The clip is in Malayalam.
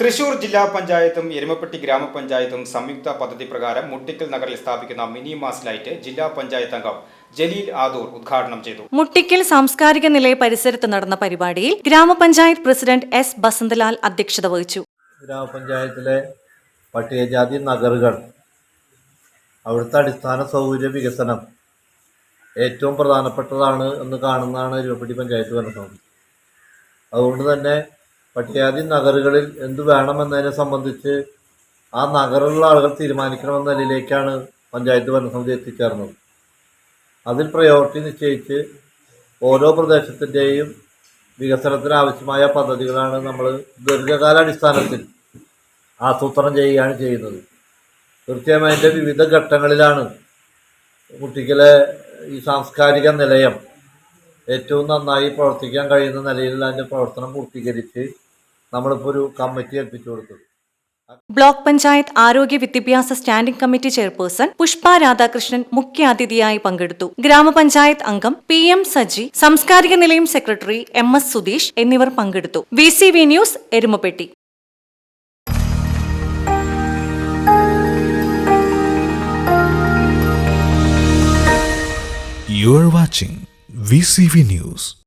Thrissur ജില്ലാ പഞ്ചായത്തും എരുമപ്പെട്ടി ഗ്രാമപഞ്ചായത്തും സംയുക്ത പദ്ധതി പ്രകാരം മുട്ടിക്കൽ നഗറിൽ സ്ഥാപിക്കുന്ന മിനി മാസ് ലൈറ്റ് ജില്ലാ പഞ്ചായത്ത് അംഗം ജലീൽ ആദൂർ ഉദ്ഘാടനം ചെയ്തു. മുട്ടിക്കൽ സാംസ്കാരിക നിലയ പരിസരത്ത് നടന്ന പരിപാടിയിൽ ഗ്രാമപഞ്ചായത്ത് പ്രസിഡന്റ് എസ് ബസന്തലാൽ അധ്യക്ഷത വഹിച്ചു. ഗ്രാമപഞ്ചായത്തിലെ പട്ടികജാതി നഗറുകൾ അവിടുത്തെ അടിസ്ഥാന സൗകര്യ വികസനം ഏറ്റവും പ്രധാനപ്പെട്ടതാണ് എന്ന് കാണുന്നതാണ് എരുമപ്പെട്ടി പഞ്ചായത്ത് ഭരണസമിതി. അതുകൊണ്ട് തന്നെ പട്ടികജാതി നഗറുകളിൽ എന്ത് വേണമെന്നതിനെ സംബന്ധിച്ച് ആ നഗറിലുള്ള ആളുകൾ തീരുമാനിക്കണമെന്ന നിലയിലേക്കാണ് പഞ്ചായത്ത് ഭരണസമിതി എത്തിച്ചേർന്നത്. അതിൽ പ്രയോറിറ്റി നിശ്ചയിച്ച് ഓരോ പ്രദേശത്തിന്റെയും വികസനത്തിന് ആവശ്യമായ പദ്ധതികളാണ് നമ്മൾ ദീർഘകാലാടിസ്ഥാനത്തിൽ ആസൂത്രണം ചെയ്യുകയാണ് ചെയ്യുന്നത്. തീർച്ചയായും അതിന്റെ വിവിധ ഘട്ടങ്ങളിലാണ് കുട്ടിക്കലെ ഈ സാംസ്കാരിക നിലയം ഏറ്റവും നന്നായി പ്രവർത്തിക്കാൻ കഴിയുന്ന നിലയിൽ അതിന്റെ പ്രവർത്തനം പൂർത്തീകരിച്ച് നമ്മളിപ്പോൾ ഒരു കമ്മിറ്റി ഏൽപ്പിച്ചു കൊടുത്തത് ബ്ലോക്ക് പഞ്ചായത്ത് ആരോഗ്യ വിദ്യാഭ്യാസ standing committee chairperson Pushpa Radhakrishnan മുഖ്യാതിഥിയായി പങ്കെടുത്തു. ഗ്രാമപഞ്ചായത്ത് അംഗം പി എം സജി സാംസ്കാരിക നിലയം സെക്രട്ടറി എം എസ് സുധീഷ് എന്നിവർ പങ്കെടുത്തു. V C V news Erumapetty. You are watching VCV News.